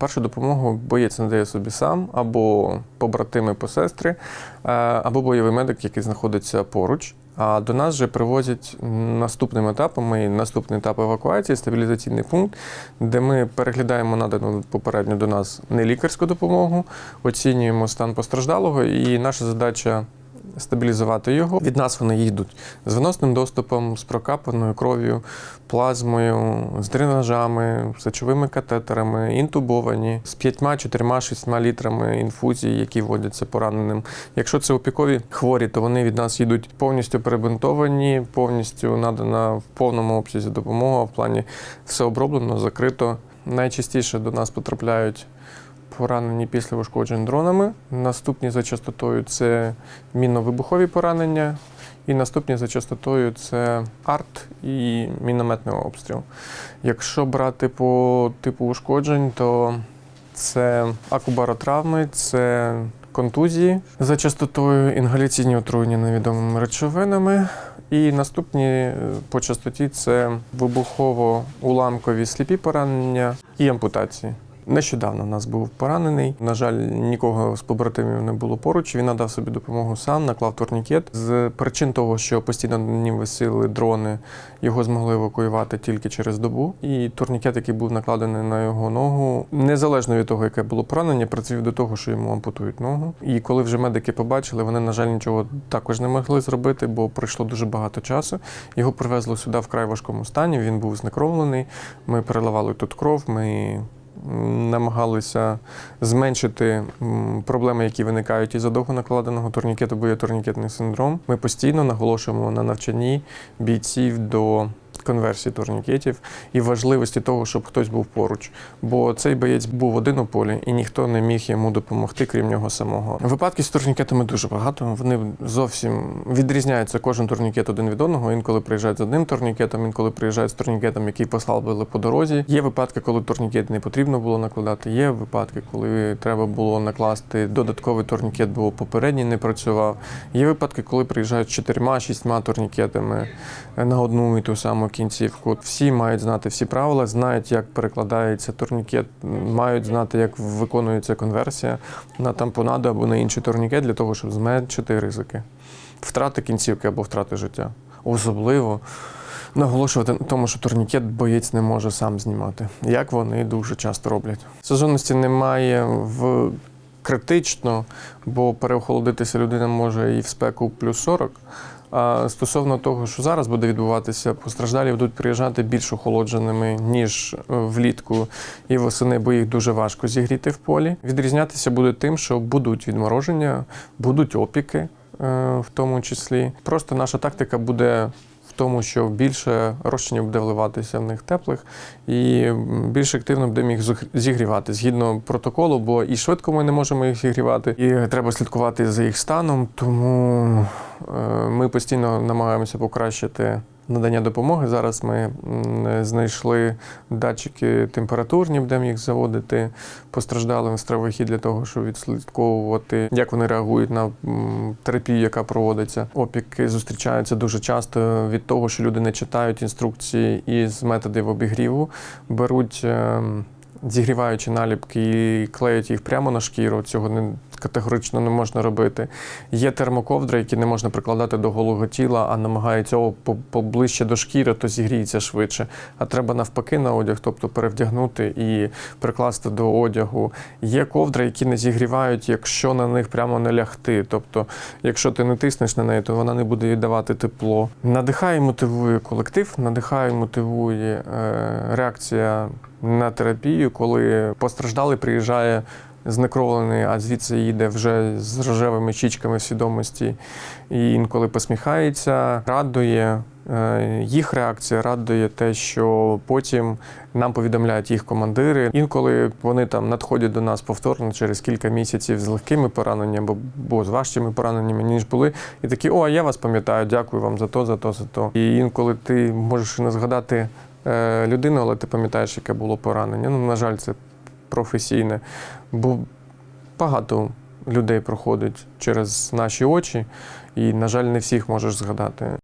Першу допомогу боєць надає собі сам, або побратими посестри, е, або бойовий медик, який знаходиться поруч. А до нас вже привозять наступним етапом, і наступний етап евакуації, стабілізаційний пункт, де ми переглядаємо надану попередньо до нас нелікарську допомогу, оцінюємо стан постраждалого, і наша задача стабілізувати його. Від нас вони їдуть з виносним доступом, з прокапаною кров'ю, плазмою, з дренажами, сечовими катетерами, інтубовані, з 5, 4, 6 літрами інфузії, які вводяться пораненим. Якщо це опікові хворі, то вони від нас їдуть повністю перебинтовані, повністю надана в повному обсязі допомога. В плані все оброблено, закрито. Найчастіше до нас потрапляють поранені після ушкоджень дронами. Наступні за частотою це мінно-вибухові поранення. І наступні за частотою це арт і мінометний обстріл. Якщо брати по типу ушкоджень, то це акубаротравми, це контузії за частотою, інгаляційні отруєння невідомими речовинами. І наступні е, по частоті це вибухово-уламкові сліпі поранення і ампутації. Нещодавно у нас був поранений. На жаль, нікого з побратимів не було поруч. Він надав собі допомогу сам, наклав турнікет. З причин того, що постійно на ним висіли дрони, його змогли евакуювати тільки через добу. І турнікет, який був накладений на його ногу, незалежно від того, яке було поранення, призвів до того, що йому ампутують ногу. І коли вже медики побачили, вони, на жаль, нічого також не могли зробити, бо пройшло дуже багато часу. Його привезли сюди в край важкому стані. Він був знекровлений. Ми переливали тут кров. Ми намагалися зменшити проблеми, які виникають із-за довго накладеного турнікету, бо є турнікетний синдром. Ми постійно наголошуємо на навчанні бійців до конверсії турнікетів і важливості того, щоб хтось був поруч. Бо цей боєць був один у полі, і ніхто не міг йому допомогти, крім нього самого. Випадків з турнікетами дуже багато. Вони зовсім відрізняються кожен турнікет один від одного. Інколи приїжджають з одним турнікетом, інколи приїжджають з турнікетом, який послабили по дорозі. Є випадки, коли турнікет не потрібно було накладати. Є випадки, коли треба було накласти додатковий турнікет, бо попередній не працював. Є випадки, коли приїжджають чотирма-шістьма турнікетами на одну і ту саму кінцівку. Всі мають знати всі правила, знають, як перекладається турнікет, мають знати, як виконується конверсія на тампонаду або на інший турнікет для того, щоб зменшити ризики втрати кінцівки або втрати життя. Особливо наголошувати на тому, що турнікет боєць не може сам знімати, як вони дуже часто роблять. Сезонності немає в критично, бо переохолодитися людина може і в спеку плюс 40. Стосовно того, що зараз буде відбуватися, постраждалі будуть приїжджати більш охолодженими, ніж е, влітку і восени, бо їх дуже важко зігріти в полі. Відрізнятися буде тим, що будуть відмороження, будуть опіки, е, в тому числі. Просто наша тактика буде. Тому, що більше розчинів буде вливатися в них теплих, і більш активно будемо їх зігрівати згідно протоколу, бо і швидко ми не можемо їх зігрівати, і треба слідкувати за їх станом. Тому е, ми постійно намагаємося покращити надання допомоги. Зараз ми знайшли датчики температурні, будемо їх заводити постраждалим в стравохід для того, щоб відслідковувати, як вони реагують на терапію, яка проводиться. Опіки зустрічаються дуже часто від того, що люди не читають інструкції із методів обігріву, беруть. ем, Зігріваючи наліпки і клеють їх прямо на шкіру, цього не категорично не можна робити. Є термоковдри, які не можна прикладати до голого тіла, а намагаються о, по- поближче до шкіри, то зігріється швидше. А треба навпаки на одяг, тобто перевдягнути і прикласти до одягу. Є ковдри, які не зігрівають, якщо на них прямо не лягти. Тобто, якщо ти не тиснеш на неї, то вона не буде віддавати тепло. Надихає мотивує колектив, надихає мотивує е, реакція на терапію, коли постраждалий приїжджає знекровлений, а звідси їде вже з рожевими щічками свідомості і інколи посміхається, радує. Е, Їх реакція радує те, що потім нам повідомляють їх командири. Інколи вони там надходять до нас повторно через кілька місяців з легкими пораненнями або з важчими пораненнями, ніж були. І такі, о, я вас пам'ятаю, дякую вам за то, за то, за то. І інколи ти можеш не згадати е, людину, але ти пам'ятаєш, яке було поранення. Ну, на жаль, це професійне. Бо багато людей проходить через наші очі, і, на жаль, не всіх можеш згадати.